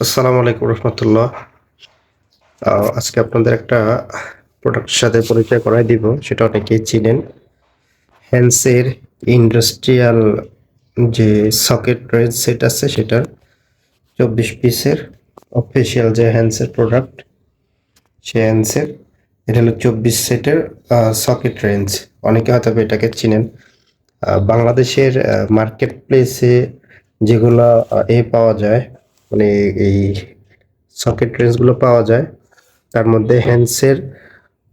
আসসালামু আলাইকুম রহমতুল্লাহ। আজকে আপনাদের একটা প্রোডাক্টের সাথে পরিচয় করাই দিব, সেটা অনেকেই চিনেন। হ্যান্সের ইন্ডাস্ট্রিয়াল যে সকেট রেঞ্জ সেট আছে, সেটার চব্বিশ পিসের অফিসিয়াল যে হ্যান্সের প্রোডাক্ট সে হ্যান্সের এটা হলো চব্বিশ সেটের সকেট রেঞ্জ অনেকে হয়তো এটাকে চিনেন। বাংলাদেশের মার্কেট প্লেসে যেগুলো এ পাওয়া যায় মানে এই সকেট রেঞ্জগুলো পাওয়া যায়। তার মধ্যে হ্যান্ডসের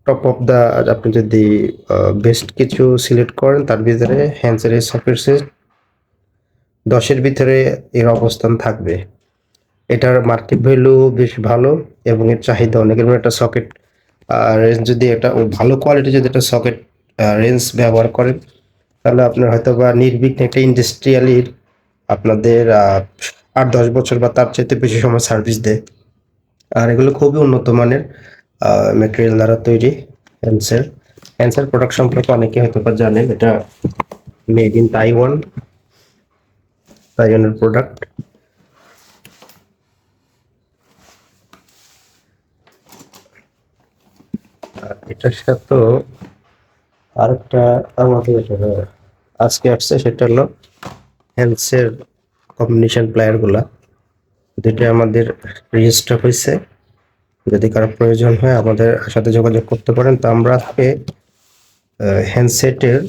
টপ অফ দা আপনি যদি বেস্ট কিছু সিলেক্ট করেন, তার ভিতরে হ্যান্ডসের এই সকেট সেট দশের ভিতরে এর অবস্থান থাকবে। এটার মার্কেট ভ্যালু বেশ ভালো এবং এর চাহিদা অনেক। এবং একটা সকেট রেঞ্জ যদি একটা ভালো কোয়ালিটি যদি একটা সকেট রেঞ্জ ব্যবহার করেন, তাহলে আপনার হয়তো বা নির্বিঘ্নে একটা ইন্ডাস্ট্রিয়ালির আপনাদের আট, দশ বছর বা তার চাইতে বেশি সময় সার্ভিস দেয়। আর এগুলো খুবই উন্নত মানের ম্যাটেরিয়াল দ্বারা তৈরি হ্যান্সের হ্যান্সের প্রোডাক্ট সম্পর্কে অনেকে হয়তো বা জানেন, এটা মেড ইন তাইওয়ান তাইওয়ানের প্রোডাক্ট এটার সাথে আরেকটা আমাদের আজকে আসছে, সেটা হলো হ্যান্সের কম্বিনেশন প্লেয়ারগুলা যেটা আমাদের রেজিস্টার হয়েছে যদি কারও প্রয়োজন হয় আমাদের সাথে যোগাযোগ করতে পারেন। তো আমরা আজকে হ্যান্ডসেটের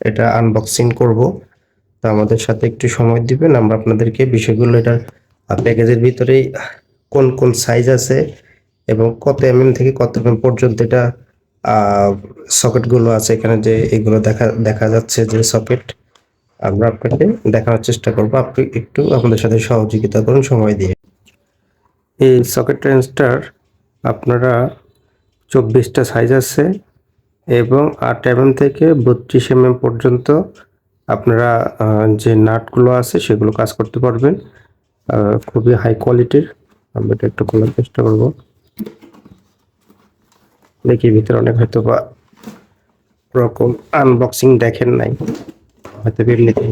এটা আনবক্সিং করব। তো আমাদের সাথে একটু সময় দিবেন। আমরা আপনাদেরকে বিষয়গুলো এটার প্যাকেজের ভিতরেই কোন কোন সাইজ আছে এবং কত এমএম থেকে কত এমএম পর্যন্ত এটা সকেটগুলো আছে। এখানে যে এগুলো দেখা দেখা যাচ্ছে যে সকেট আমরা আপনাকে দেখানোর চেষ্টা করব। আপনি একটু আমাদের সাথে সহযোগিতা করুন সময় দিয়ে। এই সকেট রেঞ্জটার আপনারা চব্বিশটা সাইজ আছে এবং আট এমএম থেকে বত্রিশ এমএম পর্যন্ত আপনারা যে নাটগুলো আছে সেগুলো কাজ করতে পারবেন। খুবই হাই কোয়ালিটির আমরা এটা একটু খোলার চেষ্টা করব। দেখি ভিতরে অনেক হয়তো বা রকম আনবক্সিং দেখেন নাই। হয়তো এমনিতে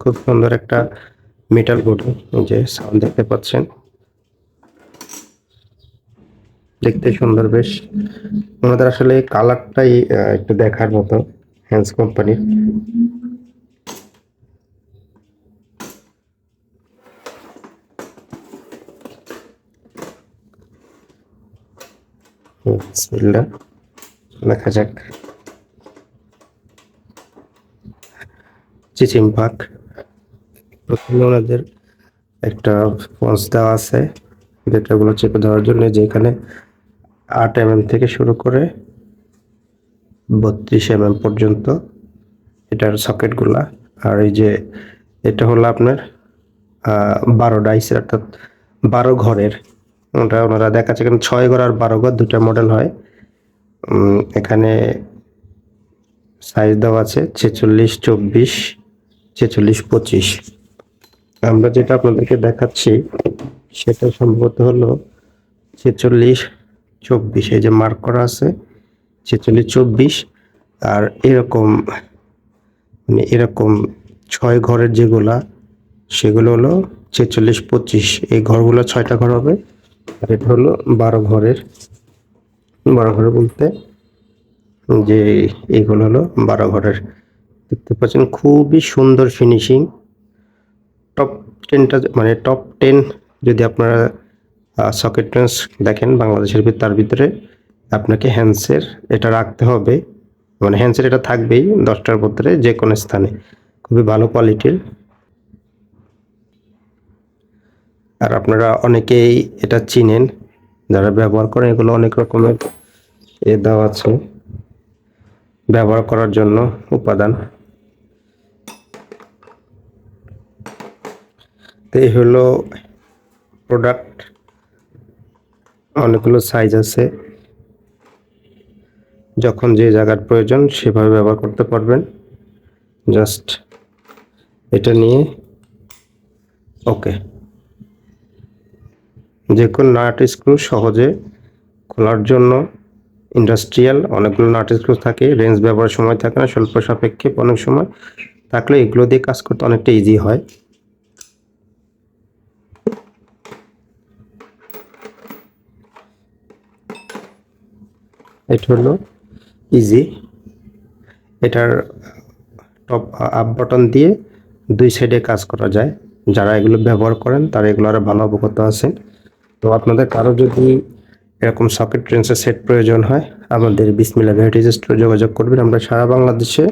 খুব সুন্দর একটা মেটাল বডি যে সাউন্ড দেখতে পাচ্ছেন। দেখতে সুন্দর বেশ। ওনাদের আসলে কালারটাই একটু দেখার মতো হ্যান্স কোম্পানির দেখা যাক। চিচিম পাক। প্রথমে ওনাদের একটা পঞ্চ দেওয়া আছে যেটাগুলো চেপে দেওয়ার জন্য, যেখানে আট এমএম থেকে শুরু করে বত্রিশ এমএম পর্যন্ত এটার সকেটগুলা। আর এই যে এটা হলো আপনার বারো ডাইসের অর্থাৎ বারো ঘরের। ওটা ওনারা দেখাচ্ছে এখানে ছয় ঘর আর বারো ঘর, দুটা মডেল হয়। এখানে সাইজ দেওয়া আছে ছেচল্লিশ, চব্বিশ ছেচল্লিশ পঁচিশ। আমরা যেটা আপনাদেরকে দেখাচ্ছি, সেটা সম্ভবত হলো ছেচল্লিশ চব্বিশ। এই যে মার্ক করা আছে, ছেচল্লিশ চব্বিশ। আর এরকম মানে এরকম ছয় ঘরের যেগুলা, সেগুলো হলো ছেচল্লিশ পঁচিশ। এই ঘরগুলো ছয়টা ঘর হবে, আর এটা হলো বারো ঘরের। বারো ঘর বলতে যে এইগুলো হলো বারো ঘরের। দেখতে পাচ্ছেন খুবই সুন্দর ফিনিশিং টপ টেনটা মানে টপ টেন যদি আপনারা সকেট রেঞ্জ দেখেন বাংলাদেশের তার ভিতরে আপনাকে হ্যান্ডসের এটা রাখতে হবে। মানে হ্যান্ডসের এটা থাকবেই দশটার ভিতরে যে কোনো স্থানে। খুবই ভালো কোয়ালিটির আর আপনারা অনেকেই এটা চিনেন, যারা ব্যবহার করেন, এগুলো অনেক রকমের এ দেওয়া আছে। ব্যবহার করার জন্য উপাদান। এই হলো প্রোডাক্ট অনেকগুলো সাইজ আছে। যখন যে জায়গার প্রয়োজন সেভাবে ব্যবহার করতে পারবেন। জাস্ট এটা নিয়ে। ওকে যে কোনো নাট স্ক্রু সহজে খোলার জন্য ইন্ডাস্ট্রিয়াল অনেকগুলো নাট স্ক্রু থাকে। রেঞ্জ ব্যবহারের সময় থাকে না, স্বল্প সাপেক্ষে অনেক সময়। থাকলে এগুলো দিয়ে কাজ করতে অনেকটা ইজি হয়। এটা হলো ইজি এটার টপ আপ বাটন দিয়ে দুই সাইডে কাজ করা যায়। যারা এগুলো ব্যবহার করেন, তারা এগুলো আরও ভালো অবগত আছেন। তো আপনাদের কারও যদি এরকম সকেট ট্রেন্সের সেট প্রয়োজন হয়, আমাদের বিসমিল্লা ভ্যারাইটিজ স্টোরে যোগাযোগ করবেন। আমরা সারা বাংলাদেশে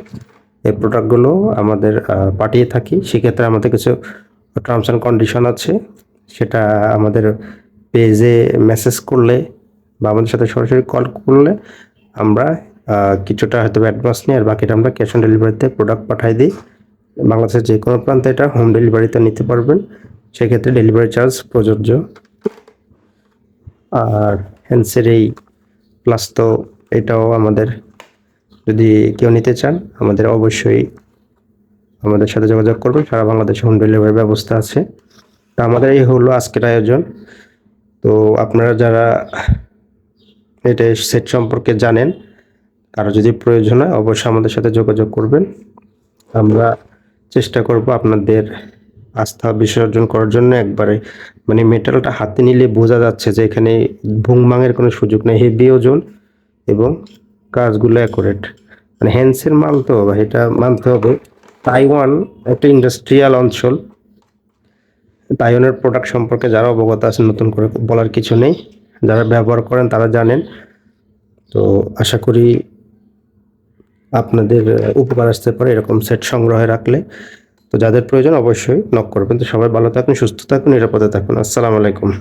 এই প্রোডাক্টগুলো আমাদের পাঠিয়ে থাকি। সেক্ষেত্রে আমাদের কিছু টার্মস অ্যান্ড কন্ডিশন আছে। সেটা আমাদের পেজে মেসেজ করলে বা আমাদের সাথে সরাসরি কল করলে আমরা কিছুটা হয়তো অ্যাডভান্স নিই আর বাকিটা আমরা ক্যাশ অন ডেলিভারিতে প্রোডাক্ট পাঠাই দিই। বাংলাদেশের যে কোনো প্রান্তে এটা হোম ডেলিভারিতে নিতে পারবেন। সেক্ষেত্রে ডেলিভারি চার্জ প্রযোজ্য। আর হ্যান্ডসের এই প্লাস তো এটাও আমাদের, যদি কেউ নিতে চান, আমাদের অবশ্যই আমাদের সাথে যোগাযোগ করবেন। সারা বাংলাদেশে হোম ডেলিভারির ব্যবস্থা আছে। তা আমাদের এই হলো আজকের আয়োজন। তো আপনারা যারা এটা সেট সম্পর্কে জানেন। কারও যদি প্রয়োজন হয় অবশ্যই আমাদের সাথে যোগাযোগ করবেন। আমরা চেষ্টা করব আপনাদের আস্থা বিসর্জন করার জন্য একবারে মানে মেটালটা হাতে নিলে বোঝা যাচ্ছে যে এখানে ভুংমাঙের কোনো সুযোগ নেই। হেভি ওজন এবং কাজগুলো অ্যাকুরেট মানে হ্যান্ডসের মাল তো, বা এটা মানতে হবে। তাইওয়ান একটা ইন্ডাস্ট্রিয়াল অঞ্চল। তাইওয়ানের প্রোডাক্ট সম্পর্কে যারা অবগত আছেন, নতুন করে বলার কিছু নেই। যারা ব্যবহার করেন তারা জানেন। তো আশা করি আপনাদের উপকার আসতে পারে এরকম সেট সংগ্রহে রাখলে। তো যাদের প্রয়োজন অবশ্যই নক করবেন। তো সবাই ভালো থাকুন, সুস্থ থাকুন, নিরাপদে থাকুন। আসসালামু আলাইকুম।